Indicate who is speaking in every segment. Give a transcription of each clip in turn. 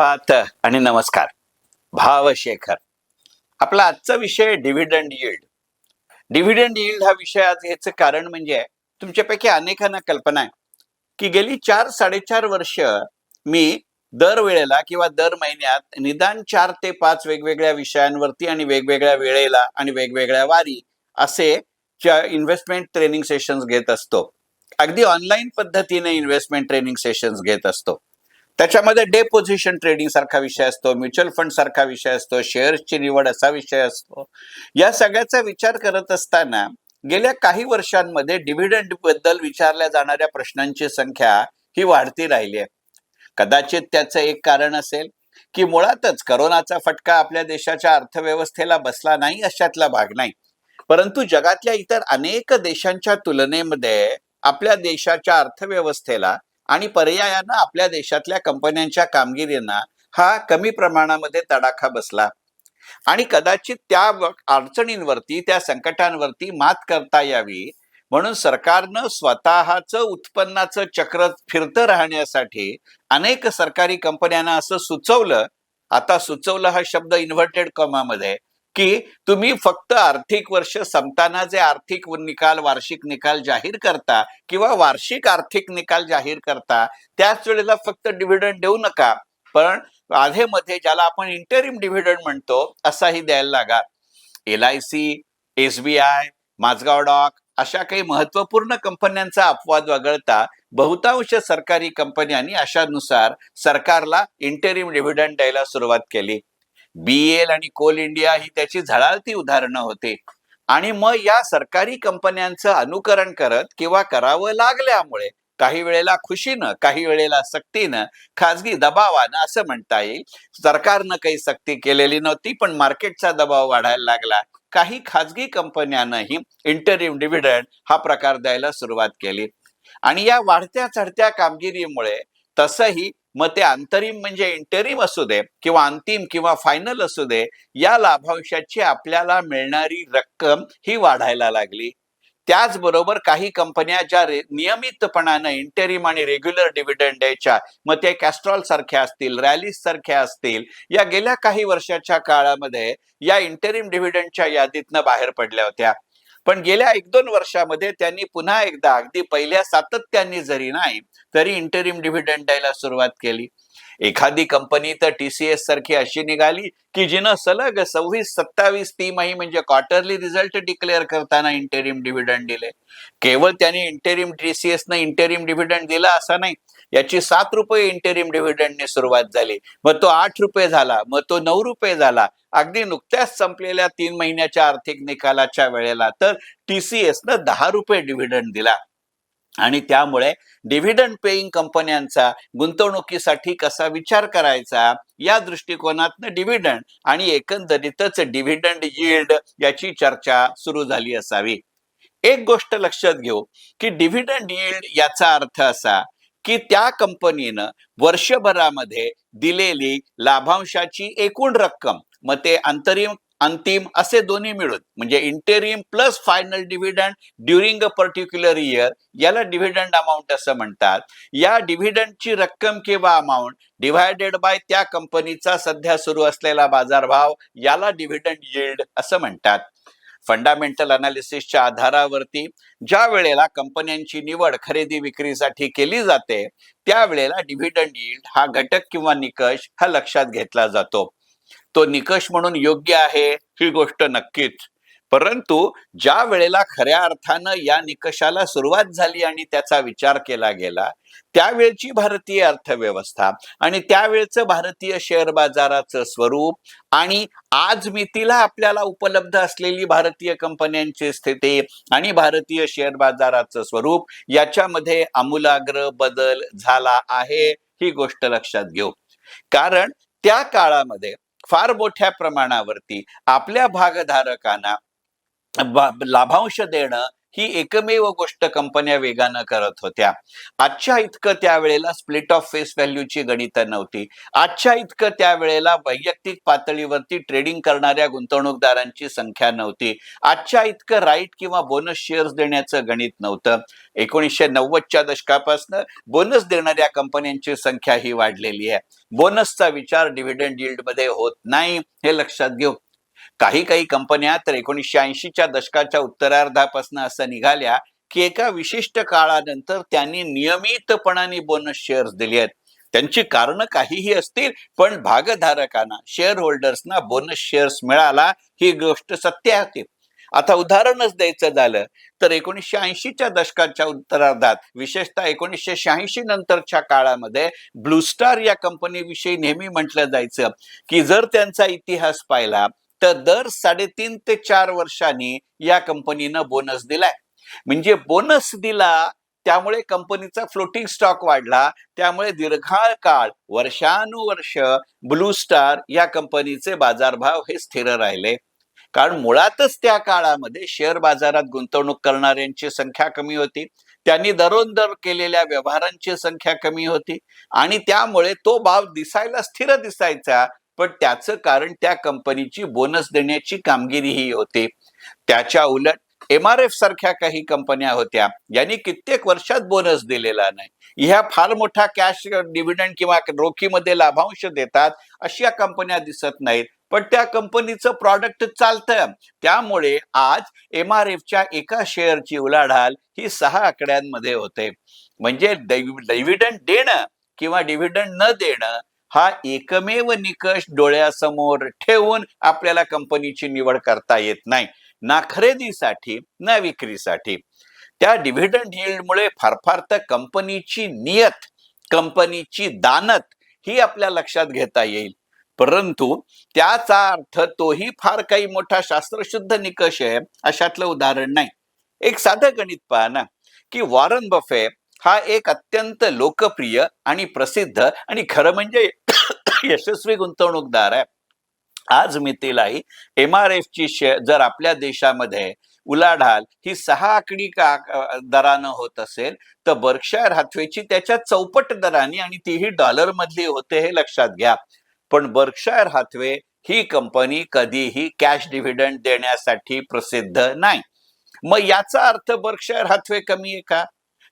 Speaker 1: सुप्रभात आणि नमस्कार. भावशेखर आपला आजचा विषय डिव्हिडंड यील्ड डिव्हिडंड यील्ड हा विषय आज ह्याचं कारण म्हणजे तुमच्यापैकी अनेकांना कल्पना आहे की गेली चार साडेचार वर्ष मी दर वेळेला किंवा दर महिन्यात निदान चार ते पाच वेगवेगळ्या विषयांवरती आणि वेगवेगळ्या वेळेला आणि वेगवेगळ्या वारी असे इन्व्हेस्टमेंट ट्रेनिंग सेशन्स घेत असतो. अगदी ऑनलाईन पद्धतीने इन्व्हेस्टमेंट ट्रेनिंग सेशन्स घेत असतो. त्याच्यामध्ये डेपोझिशन ट्रेडिंग सारखा विषय असतो म्युच्युअल फंड सारखा विषय असतो शेअर्सची निवड असा विषय असतो. या सगळ्याचा विचार करत असताना गेल्या काही वर्षांमध्ये डिव्हिडंडबद्दल विचारल्या जाणाऱ्या प्रश्नांची संख्या ही वाढती राहिली आहे. कदाचित त्याचं एक कारण असेल की मुळातच करोनाचा फटका आपल्या देशाच्या अर्थव्यवस्थेला बसला नाही अशातला भाग नाही. परंतु जगातल्या इतर अनेक देशांच्या तुलनेमध्ये आपल्या देशाच्या अर्थव्यवस्थेला आणि पर्यायानं आपल्या देशातल्या कंपन्यांच्या कामगिरींना हा कमी प्रमाणामध्ये तडाखा बसला. आणि कदाचित त्या अडचणींवरती त्या संकटांवरती मात करता यावी म्हणून सरकारनं स्वतःच उत्पन्नाचं चक्र फिरतं राहण्यासाठी अनेक सरकारी कंपन्यांना असं सुचवलं. आता सुचवलं हा शब्द इन्व्हर्टेड कॉमामध्ये की तुम्ही फक्त आर्थिक वर्ष संपताना जे आर्थिक निकाल वार्षिक निकाल जाहीर करता किंवा वार्षिक आर्थिक निकाल जाहीर करता त्याच वेळेला फक्त डिव्हिडंड देऊ नका. पण आधेमध्ये ज्याला आपण इंटरिम डिव्हिडंड म्हणतो असाही द्यायला लागा. L I C S B I Mazagon dock अशा काही महत्त्वपूर्ण कंपन्यांचा अपवाद वगळता बहुतांश सरकारी कंपन्यांनी अशानुसार सरकारला इंटरिम डिव्हिडंड द्यायला सुरुवात केली. बीएल आणि कोल इंडिया ही त्याची झळाळती उदाहरणं होती. आणि मग या सरकारी कंपन्यांचं अनुकरण करत किंवा करावं लागल्यामुळे काही वेळेला खुशीनं काही वेळेला सक्तीनं खाजगी दबावानं असं म्हणता येईल. सरकारनं काही सक्ती केलेली नव्हती पण मार्केटचा दबाव वाढायला लागला. काही खाजगी कंपन्यांनाही इंटरिम डिव्हिडंड हा प्रकार द्यायला सुरुवात केली. आणि या वाढत्या चढत्या कामगिरीमुळे तसंही मग ते अंतरिम म्हणजे इंटरिम असू दे किंवा अंतिम किंवा फायनल असू दे या लाभांशाची आपल्याला मिळणारी रक्कम ही वाढायला लागली. त्याचबरोबर काही कंपन्या ज्या नियमितपणानं इंटरिम आणि रेग्युलर डिव्हिडंड द्यायच्या मग ते कॅस्ट्रॉल सारख्या असतील रॅलीज सारख्या असतील या गेल्या काही वर्षाच्या काळामध्ये या इंटरिम डिव्हिडंडच्या यादीतनं बाहेर पडल्या होत्या. पण गेल्या एक दोन वर्षामध्ये त्यांनी पुन्हा एकदा अगदी पहिल्या सातत्याने जरी नाही तरी इंटरिम डिव्हिडंड द्यायला सुरुवात केली. एखादी कंपनी तर टीसीएस सारखी अशी निघाली की जिनं सलग सव्वीस सत्तावीस तिमाही म्हणजे क्वार्टरली रिझल्ट डिक्लेअर करताना इंटेरिम डिव्हिडंड दिले. केवळ त्यांनी इंटेरिम टीसीएस न इंटेरिम डिव्हिडंड दिला असा नाही याची सात रुपये इंटेरिम डिव्हिडंडने सुरुवात झाली. मग तो आठ रुपये झाला मग तो नऊ रुपये झाला. अगदी नुकत्याच संपलेल्या तीन महिन्याच्या आर्थिक निकालाच्या वेळेला तर टीसीएस न दहा रुपये डिव्हिडंड दिला. आणि त्यामुळे डिव्हिडंड पेईंग कंपन्यांचा गुंतवणुकीसाठी कसा विचार करायचा या दृष्टिकोनातनं डिव्हिडंड आणि एकंदरीतच डिव्हिडंड यील्ड याची चर्चा सुरू झाली असावी. एक गोष्ट लक्षात घेऊ की डिव्हिडंड यील्ड याचा अर्थ असा की त्या कंपनीनं वर्षभरामध्ये दिलेली लाभांशाची एकूण रक्कम मग ते अंतरिम अंतिम असे दोन्ही मिळून म्हणजे interim plus final dividend during a particular year याला डिव्हिडंड अमाऊंट असं म्हणतात. या डिव्हिडंडची रक्कम किंवा अमाऊंट डिव्हायडेड बाय त्या कंपनीचा सध्या सुरू असलेला बाजारभाव याला डिव्हिडंड यील्ड असं म्हणतात. फंडामेंटल अनालिसिसच्या आधारावरती ज्या वेळेला कंपन्यांची निवड खरेदी विक्रीसाठी केली जाते त्यावेळेला डिव्हिडंड यील्ड हा घटक किंवा निकष हा लक्षात घेतला जातो. तो निकष म्हणून योग्य आहे ही गोष्ट नक्कीच. परंतु ज्या वेळेला खऱ्या अर्थानं या निकषाला सुरुवात झाली आणि त्याचा विचार केला गेला त्यावेळची भारतीय अर्थव्यवस्था आणि त्यावेळचं भारतीय शेअर बाजाराचं स्वरूप आणि आज मितीला आपल्याला उपलब्ध असलेली भारतीय कंपन्यांची स्थिती आणि भारतीय शेअर बाजाराचं स्वरूप याच्यामध्ये आमूलाग्र बदल झाला आहे ही गोष्ट लक्षात घेऊ. कारण त्या काळामध्ये फार मोठ्या प्रमाणावरती आपल्या भागधारकांना लाभांश देणं ही एकमेव गोष्ट कंपन्या वेगानं करत होत्या. आजच्या इतकं त्यावेळेला स्प्लिट ऑफ फेस व्हॅल्यूची गणितं नव्हती. आजच्या इतकं त्यावेळेला वैयक्तिक पातळीवरती ट्रेडिंग करणाऱ्या गुंतवणूकदारांची संख्या नव्हती. आजच्या इतकं राईट किंवा बोनस शेअर्स देण्याचं गणित नव्हतं. एकोणीसशे नव्वदच्या दशकापासून बोनस देणाऱ्या कंपन्यांची संख्या ही वाढलेली आहे. बोनसचा विचार डिव्हिडंड यील्डमध्ये होत नाही हे लक्षात घेऊ काही काही कंपन्या तर एकोणीसशे ऐंशीच्या दशकाच्या उत्तरार्धापासून असं निघाल्या की एका विशिष्ट काळानंतर त्यांनी नियमितपणाने बोनस शेअर्स दिले आहेत. त्यांची कारणं काहीही असतील पण भागधारकांना शेअर होल्डर्सना बोनस शेअर्स मिळाला ही गोष्ट सत्य होती आता उदाहरणच द्यायचं झालं तर एकोणीसशे ऐंशीच्या दशकाच्या उत्तरार्धात विशेषतः एकोणीसशे शहाऐंशी नंतरच्या काळामध्ये ब्लू स्टार या कंपनीविषयी नेहमी म्हटलं जायचं की जर त्यांचा इतिहास पाहिला तर दर साडेतीन ते चार वर्षांनी या कंपनीनं बोनस दिलाय. म्हणजे बोनस दिला त्यामुळे कंपनीचा फ्लोटिंग स्टॉक वाढला त्यामुळे दीर्घाळ काळ वर्षानुवर्ष ब्लू स्टार या कंपनीचे बाजारभाव हे स्थिर राहिले. कारण मुळातच त्या काळामध्ये शेअर बाजारात गुंतवणूक करणाऱ्यांची संख्या कमी होती. त्यांनी दरोंदर केलेल्या व्यवहारांची संख्या कमी होती. आणि त्यामुळे तो भाव दिसायला स्थिर दिसायचा पण त्याचं कारण त्या कंपनीची बोनस देण्याची कामगिरी ही होती. त्याच्या उलट एम आर एफ सारख्या काही कंपन्या होत्या यांनी कित्येक वर्षात बोनस दिलेला नाही. ह्या फार मोठा कॅश डिव्हिडंड किंवा रोखीमध्ये लाभांश देतात अशा कंपन्या दिसत नाहीत. पण त्या कंपनीचं प्रॉडक्ट चालतं. त्यामुळे आज एम आर एफच्या एका शेअरची उलाढाल ही सहा आकड्यांमध्ये होते. म्हणजे डिव्हिडंड देणं किंवा डिव्हिडंड न देणं हा एकमेव निकष डोळ्यासमोर ठेवून आपल्याला कंपनीची निवड करता येत नाही. ना खरेदीसाठी ना विक्रीसाठी. त्या डिव्हिडंड मुळे फार फार तर कंपनीची नियत कंपनीची दानत ही आपल्या लक्षात घेता येईल. परंतु त्याचा अर्थ तोही फार काही मोठा शास्त्रशुद्ध निकष आहे अशातलं उदाहरण नाही. एक साधं गणित पहा ना की वॉरन बफे हा एक अत्यंत लोकप्रिय आणि प्रसिद्ध आणि खरं म्हणजे यशस्वी गुंतवणूकदार आहे. आज मितीलाही एम आर एफ ची शेअर जर आपल्या देशामध्ये उलाढाल ही सहा आकडी का दरानं होत असेल तर बर्कशायर हाथवेची त्याच्या चौपट दराने आणि तीही डॉलर मधली होते हे लक्षात घ्या. पण बर्कशायर हाथवे ही कंपनी कधीही कॅश डिव्हिडंड देण्यासाठी प्रसिद्ध नाही. मग याचा अर्थ बर्कशायर हाथवे कमी आहे का?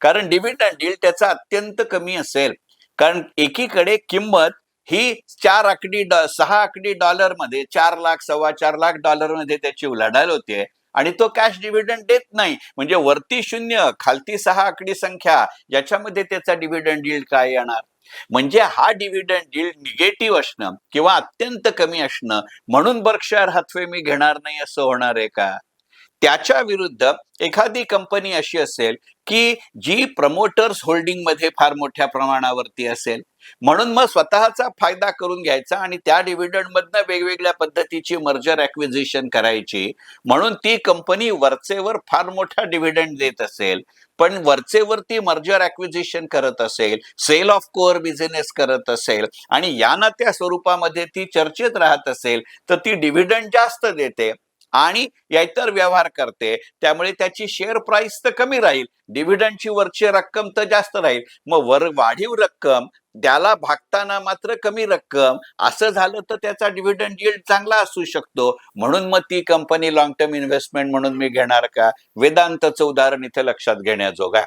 Speaker 1: कारण डिव्हिडंड डील त्याचा अत्यंत कमी असेल. कारण एकीकडे किंमत ही चार आकडी सहा आकडी डॉलरमध्ये चार लाख सव्वा चार लाख डॉलरमध्ये त्याची उलाढाल होते आणि तो कॅश डिव्हिडंड देत नाही. म्हणजे वरती शून्य खालती सहा आकडी संख्या ज्याच्यामध्ये त्याचा डिव्हिडंड यील्ड काय येणार? म्हणजे हा डिव्हिडंड यील्ड निगेटिव्ह असणं किंवा अत्यंत कमी असणं म्हणून बर्कशायर हातवे मी घेणार नाही असं होणार आहे का? त्याच्या विरुद्ध एखादी कंपनी अशी असेल की जी प्रमोटर्स होल्डिंगमध्ये फार मोठ्या प्रमाणावरती असेल. म्हणून मग स्वतःचा फायदा करून घ्यायचा आणि त्या डिव्हिडंड मधनं वेगवेगळ्या पद्धतीची मर्जर ऍक्विजिशन करायची. म्हणून ती कंपनी वरचेवर फार मोठा डिव्हिडंड देत असेल पण वरचेवर ती मर्जर ऍक्विजिशन करत असेल सेल ऑफ कोअर बिझनेस करत असेल आणि या ना त्या स्वरूपामध्ये ती चर्चेत राहत असेल तर ती डिव्हिडंड जास्त देते. आणि इतर व्यवहार करते त्यामुळे त्याची शेअर प्राइस तर कमी राहील डिव्हिडंडची वरची रक्कम तर जास्त राहील. मग वर वाढीव रक्कम त्याला भागताना मात्र कमी रक्कम असं झालं तर त्याचा डिव्हिडंड यील्ड चांगला असू शकतो. म्हणून मग ती कंपनी लॉंग टर्म इन्व्हेस्टमेंट म्हणून मी घेणार का? वेदांतचं उदाहरण इथे लक्षात घेण्याजोगा.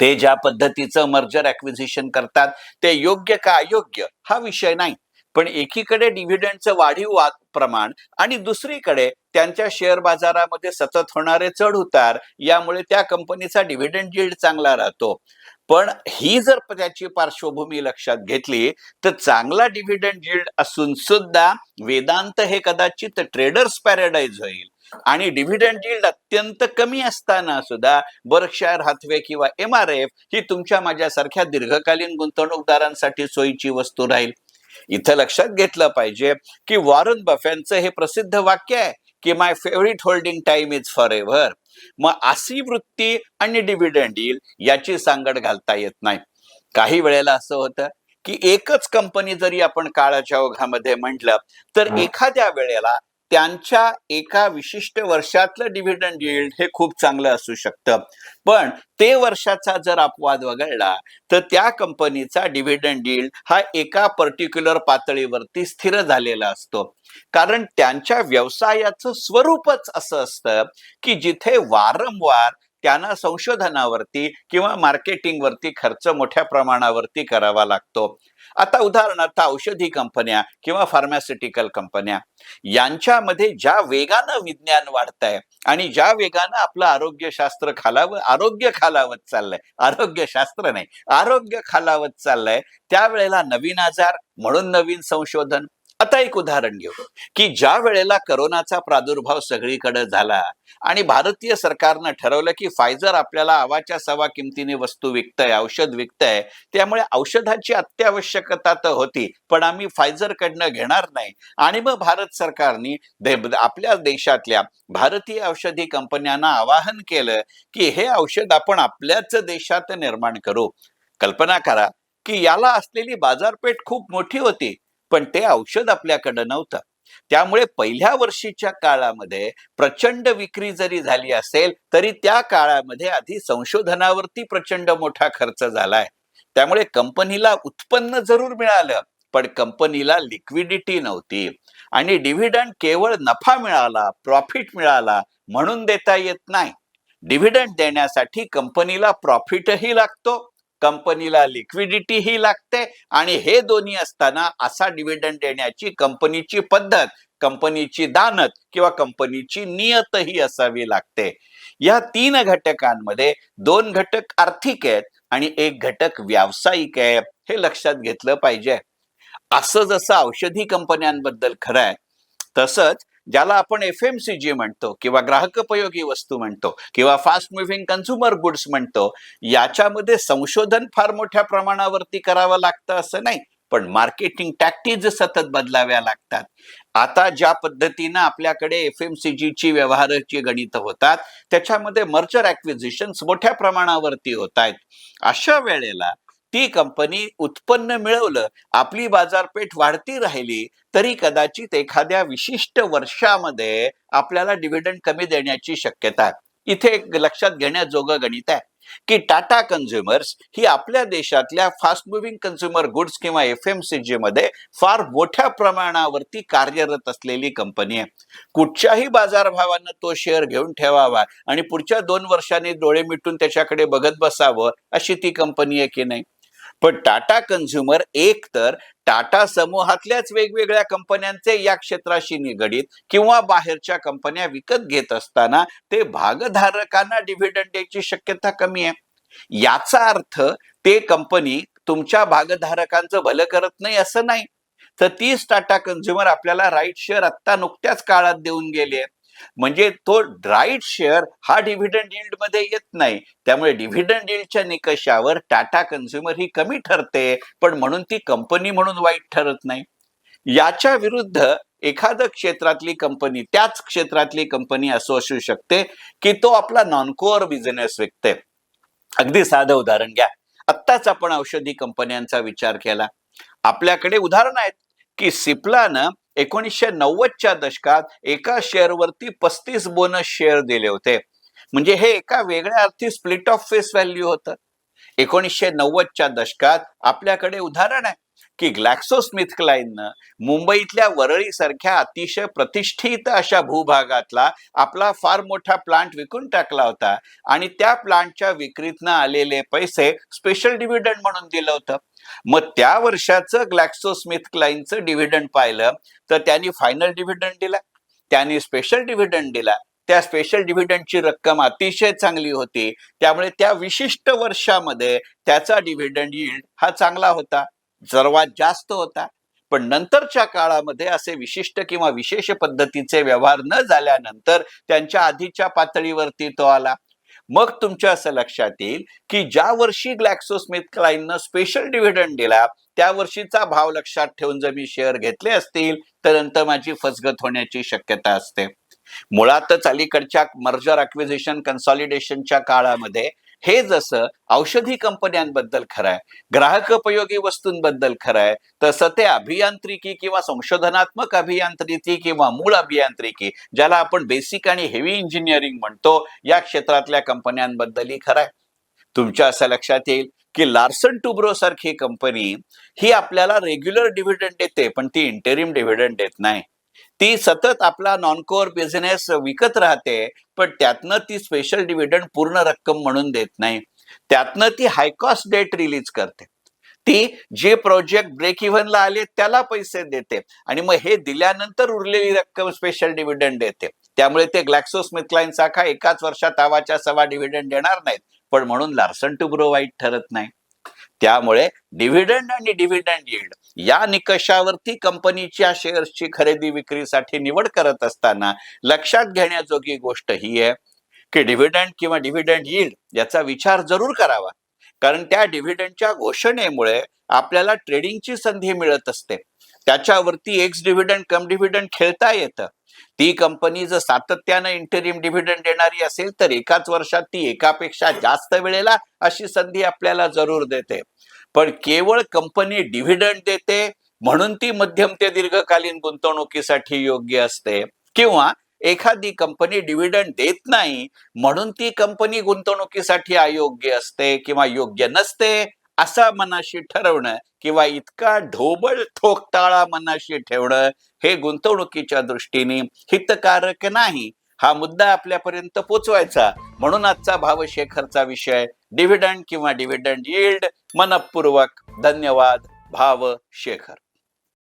Speaker 1: ते ज्या पद्धतीचं मर्जर ऍक्विजिशन करतात ते योग्य का अयोग्य? हा विषय नाही. पण एकीकडे डिव्हिडंडचं वाढीव प्रमाण आणि दुसरीकडे त्यांच्या शेअर बाजारामध्ये सतत होणारे चढ उतार यामुळे त्या कंपनीचा डिव्हिडंड यील्ड चांगला राहतो. पण ही जर त्याची पार्श्वभूमी लक्षात घेतली तर चांगला डिव्हिडंड यील्ड असून सुद्धा वेदांत हे कदाचित ट्रेडर्स पॅराडाईज होईल. आणि डिव्हिडंड यील्ड अत्यंत कमी असताना सुद्धा बर्कशायर हाथवे किंवा एम आर एफ ही तुमच्या माझ्यासारख्या दीर्घकालीन गुंतवणूकदारांसाठी सोयीची वस्तू राहील. इथं लक्षात घेतलं पाहिजे की वॉरन बफेनचं हे प्रसिद्ध वाक्य आहे की my favourite holding time is forever मग अशी वृत्ती आणि डिव्हिडंड येईल याची सांगड घालता येत नाही. काही वेळेला असं होतं की एकच कंपनी जरी आपण काळाच्या ओघामध्ये म्हटलं तर एखाद्या वेळेला त्यांच्या एका विशिष्ट वर्षातलं डिव्हिडंड यील्ड हे खूप चांगलं असू शकतं. पण ते वर्षाचा जर अपवाद वगळला तर त्या कंपनीचा डिव्हिडंड यील्ड हा एका पर्टिक्युलर पातळीवरती स्थिर झालेला असतो. कारण त्यांच्या व्यवसायाचं स्वरूपच असं असतं की जिथे वारंवार त्यांना संशोधनावरती किंवा मार्केटिंगवरती खर्च मोठ्या प्रमाणावरती करावा लागतो. आता उदाहरणार्थ औषधी कंपन्या किंवा फार्मास्युटिकल कंपन्या यांच्यामध्ये ज्या वेगानं विज्ञान वाढत आहे आणि ज्या वेगानं आपलं आरोग्यशास्त्र खालावं आरोग्य खालावत चाललंय. आरोग्यशास्त्र नाही आरोग्य खालावत चाललंय. त्यावेळेला नवीन आजार म्हणून नवीन संशोधन आता एक उदाहरण घेऊ की ज्या वेळेला करोनाचा प्रादुर्भाव सगळीकडे झाला आणि भारतीय सरकारनं ठरवलं की फायझर आपल्याला आवाच्या सवा किमतीने वस्तू विकतंय औषध विकतंय त्यामुळे औषधाची अत्यावश्यकता तर होती पण आम्ही फायझरकडनं घेणार नाही. आणि मग भारत सरकारने दे- आपल्या देशातल्या भारतीय औषधी कंपन्यांना आवाहन केलं की हे औषध आपण आपल्याच देशात निर्माण करू. कल्पना करा की याला असलेली बाजारपेठ खूप मोठी होती पण ते औषध आपल्याकडं नव्हतं. त्यामुळे पहिल्या वर्षीच्या काळामध्ये प्रचंड विक्री जरी झाली असेल तरी त्या काळामध्ये आधी संशोधनावरती प्रचंड मोठा खर्च झालाय. त्यामुळे कंपनीला उत्पन्न जरूर मिळालं पण कंपनीला लिक्विडिटी नव्हती. आणि डिव्हिडंड केवळ नफा मिळाला प्रॉफिट मिळाला म्हणून देता येत नाही. डिव्हिडंड देण्यासाठी कंपनीला प्रॉफिटही लागतो कंपनीला लिक्विडिटीही लागते आणि हे दोन्ही असताना असा डिव्हिडंड देण्याची कंपनीची पद्धत कंपनीची दानत किंवा कंपनीची नियतही असावी लागते. या तीन घटकांमध्ये दोन घटक आर्थिक आहेत आणि एक घटक व्यावसायिक आहे हे लक्षात घेतलं पाहिजे. असं जसं औषधी कंपन्यांबद्दल खरं आहे तसंच ज्याला आपण एफ एम सी जी म्हणतो किंवा ग्राहकोपयोगी वस्तू म्हणतो किंवा फास्ट मुव्हिंग कन्झ्युमर गुड्स म्हणतो याच्यामध्ये संशोधन फार मोठ्या प्रमाणावरती करावं लागतं असं नाही. पण मार्केटिंग टॅक्टिज सतत बदलाव्या लागतात. आता ज्या पद्धतीनं आपल्याकडे एफ एम सी जीची व्यवहाराची गणित होतात त्याच्यामध्ये मर्चर ॲक्विजिशन्स मोठ्या प्रमाणावरती होत आहेत. अशा वेळेला ती कंपनी उत्पन्न मिळवलं आपली बाजारपेठ वाढती राहिली तरी कदाचित एखाद्या विशिष्ट वर्षामध्ये आपल्याला डिव्हिडंड कमी देण्याची शक्यता आहे. इथे एक लक्षात घेण्याजोगं गणित आहे की टाटा कन्झ्युमर्स ही आपल्या देशातल्या फास्ट मुव्हिंग कन्झ्युमर गुड्स किंवा एफ एम सी जी मध्ये फार मोठ्या प्रमाणावरती कार्यरत असलेली कंपनी आहे. कुठच्याही बाजारभावानं तो शेअर घेऊन ठेवावा आणि पुढच्या दोन वर्षांनी डोळे मिटून त्याच्याकडे बघत बसावं अशी ती कंपनी आहे की नाही? पण टाटा कन्झ्युमर एक तर टाटा समूहातल्याच वेगवेगळ्या कंपन्यांचे या क्षेत्राशी निगडीत किंवा बाहेरच्या कंपन्या विकत घेत असताना ते भागधारकांना डिव्हिडंड द्यायची शक्यता कमी आहे. याचा अर्थ ते कंपनी तुमच्या भागधारकांचं भलं करत नाही असं नाही. तर तीच टाटा कन्झ्युमर आपल्याला राईट शेअर आत्ता नुकत्याच काळात देऊन गेली म्हणजे तो ड्राईट शेअर हा डिव्हिडंड डील्डमध्ये येत नाही. त्यामुळे डिव्हिडंड यील्डच्या निकषावर टाटा कन्झ्युमर ही कमी ठरते पण म्हणून ती कंपनी म्हणून वाईट ठरत नाही. याच्या विरुद्ध एखादं क्षेत्रातली कंपनी त्याच क्षेत्रातली कंपनी असं असू शकते की तो आपला नॉनकोअर बिझनेस विकते. अगदी साधं उदाहरण घ्या. आत्ताच आपण औषधी कंपन्यांचा विचार केला. आपल्याकडे उदाहरण आहेत की सिप्लानं एकोणीसशे नव्वदच्या दशकात एका शेअरवरती पस्तीस बोनस शेअर दिले होते. म्हणजे हे एका वेगळ्या अर्थी स्प्लिट ऑफ फेस व्हॅल्यू होतं. एकोणीसशे नव्वदच्या दशकात आपल्याकडे उदाहरण आहे की ग्लॅक्सो स्मिथ मुंबईतल्या वरळी सारख्या अतिशय प्रतिष्ठित अशा भूभागातला आपला फार मोठा प्लांट विकून टाकला होता आणि त्या प्लांटच्या विक्रीतनं आलेले पैसे स्पेशल डिव्हिडंड म्हणून दिलं होतं. मग त्या वर्षाचं ग्लॅक्सो स्मिथ क्लाइनचं डिव्हिडंड पाहिलं तर त्यांनी फायनल डिव्हिडंड दिला. त्यांनी स्पेशल डिव्हिडंड दिला. त्या स्पेशल डिव्हिडंडची रक्कम अतिशय चांगली होती. त्यामुळे त्या विशिष्ट वर्षामध्ये त्याचा डिव्हिडंड यील्ड हा चांगला होता. सर्वात जास्त होता. पण नंतरच्या काळामध्ये असे विशिष्ट किंवा विशेष पद्धतीचे व्यवहार न झाल्यानंतर त्यांच्या आधीच्या पातळीवरती तो आला. मग तुमच्या असं लक्षात येईल की ज्या वर्षी ग्लॅक्सोस्मिथ क्लाइननं स्पेशल डिव्हिडंड दिला त्या वर्षीचा भाव लक्षात ठेवून जर मी शेअर घेतले असतील तर नंतर माझी फसगत होण्याची शक्यता असते. मुळातच अलीकडच्या मर्जर अक्विजिशन कन्सॉलिडेशनच्या काळामध्ये हे जसं औषधी कंपन्यांबद्दल खरं आहे ग्राहकोपयोगी वस्तूंबद्दल खरं आहे तसं ते अभियांत्रिकी किंवा संशोधनात्मक अभियांत्रिकी किंवा मूळ अभियांत्रिकी ज्याला आपण बेसिक आणि हेवी इंजिनिअरिंग म्हणतो या क्षेत्रातल्या कंपन्यांबद्दलही खरं आहे तुमच्या असं लक्षात येईल की लार्सन टुब्रो सारखी कंपनी ही आपल्याला रेग्युलर डिव्हिडंड देते पण ती इंटेरिम डिव्हिडंड देत नाही. ती सतत आपला नॉनकोअर बिझनेस विकत राहते पण त्यातनं ती स्पेशल डिव्हिडंड पूर्ण रक्कम म्हणून देत नाही. त्यातनं ती हायकॉस्ट डेट रिलीज करते. ती जे प्रोजेक्ट ब्रेक इव्हनला आले त्याला पैसे देते. आणि मग हे दिल्यानंतर उरलेली रक्कम स्पेशल डिव्हिडंड देते. त्यामुळे ते ग्लॅक्सो स्मिथलाईन शाखा एकाच वर्षात आवाच्या सवा डिव्हिडंड देणार नाहीत. पण म्हणून लार्सन टू ब्रो वाईट ठरत नाही. त्यामुळे डिव्हिडंड आणि डिव्हिडंड यील्ड या निकषावरती कंपनीच्या शेअर्सची खरेदी विक्रीसाठी निवड करत असताना लक्षात घेण्याजोगी गोष्ट ही आहे की डिव्हिडंड किंवा डिव्हिडंड यील्ड याचा विचार जरूर करावा. कारण त्या डिव्हिडंडच्या घोषणेमुळे आपल्याला ट्रेडिंगची संधी मिळत असते. त्याच्यावरती एक्स डिव्हिडंड कम डिव्हिडंड खेळता येतं. ती कंपनी जर सातत्यानं इंटरिम डिव्हिडंड देणारी असेल तर एकाच वर्षात ती एकापेक्षा जास्त वेळेला अशी संधी आपल्याला जरूर देते. पण केवळ कंपनी डिव्हिडंड देते म्हणून ती मध्यम ते दीर्घकालीन गुंतवणुकीसाठी योग्य असते. किंवा एखादी कंपनी डिव्हिडंड देत नाही म्हणून ती कंपनी गुंतवणुकीसाठी अयोग्य असते किंवा योग्य नसते असा मनाशी ठरवणं किंवा इतका ढोबळ ठोकताळा मनाशी ठेवणं हे गुंतवणुकीच्या दृष्टीने हितकारक नाही. हा मुद्दा आपल्यापर्यंत पोचवायचा. म्हणून आजचा भावशेखरचा विषय डिव्हिडंड किंवा डिव्हिडंड यील्ड मनपूर्वक. धन्यवाद भाव शेखर